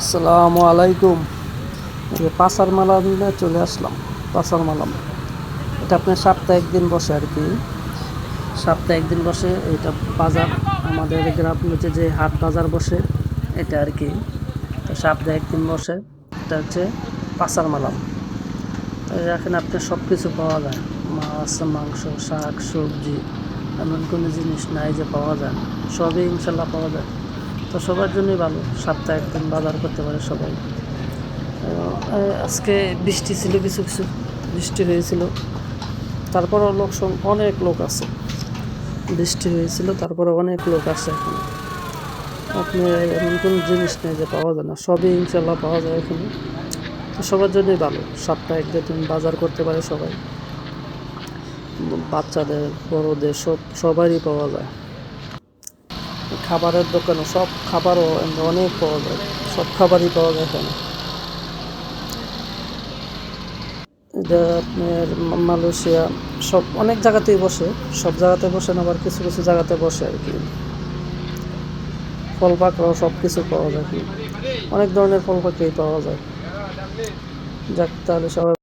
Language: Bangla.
আসসালামু আলাইকুম। পাসার মালাম নিয়ে চলে আসলাম পাসার মালাম এটা আপনার সপ্তাহে একদিন বসে আর কি। সপ্তাহে একদিন বসে এটা বাজার, আমাদের গ্রামগুলোতে যে হাট বাজার বসে, এটা আর কি। তো একদিন বসে, এটা হচ্ছে পাসার মালাম এখানে আপনার সব কিছু পাওয়া যায়। মাছ, মাংস, শাক, সবজি, এমন কোনো জিনিস নাই যে পাওয়া যায়। সবই ইনশাল্লাহ পাওয়া যায়। তো সবার জন্যই ভালো সপ্তাহে একদিন বাজার করতে পারে সবাই। আজকে বৃষ্টি ছিল, কিছু কিছু বৃষ্টি হয়েছিল। তারপরও লোক অনেক লোক আছে। বৃষ্টি হয়েছিল তারপরে অনেক লোক আছে এখানে। আপনি এমন কোনো জিনিস নেই যে পাওয়া যায় না, সবই ইনশাল্লাহ পাওয়া যায় এখানে। তো সবার জন্যই ভালো সপ্তাহে একদিন বাজার করতে পারে সবাই। বাচ্চাদের, বড়দের সব, সবারই পাওয়া যায়। খাবারের দোকানে সব খাবারও অনেক পাওয়া যায়, সব খাবারই পাওয়া যায় এখানে। আপনার মালয়েশিয়া, সব অনেক জায়গাতেই বসে, সব জায়গাতে বসে না, আবার কিছু কিছু জায়গাতে বসে আর কি। ফল পাকড়াও সব কিছু পাওয়া যায় কি অনেক ধরনের ফল পাকড়ি পাওয়া যায়। যাক, তাহলে সবাই